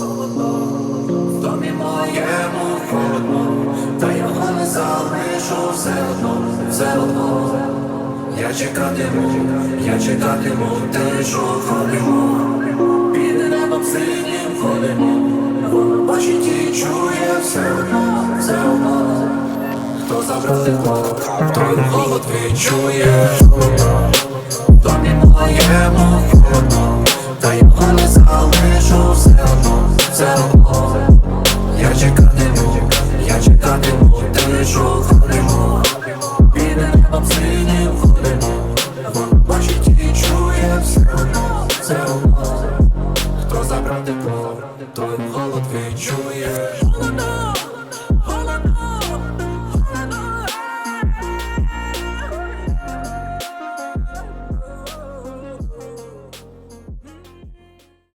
В домі моєму холодно, та його не залишу все одно, все одно. Я чекатиму, я чекатиму, тишу ходимо, під небом синім ходимо, бачить і чує все одно, все одно. Хто забрав тепло, той голод відчує. В домі моєму Я чекатиму, я чекатиму, тишу ходимо, під небом синім ходимо, бачить і чує все одно, все одно. Хто забрати то, той холод відчує.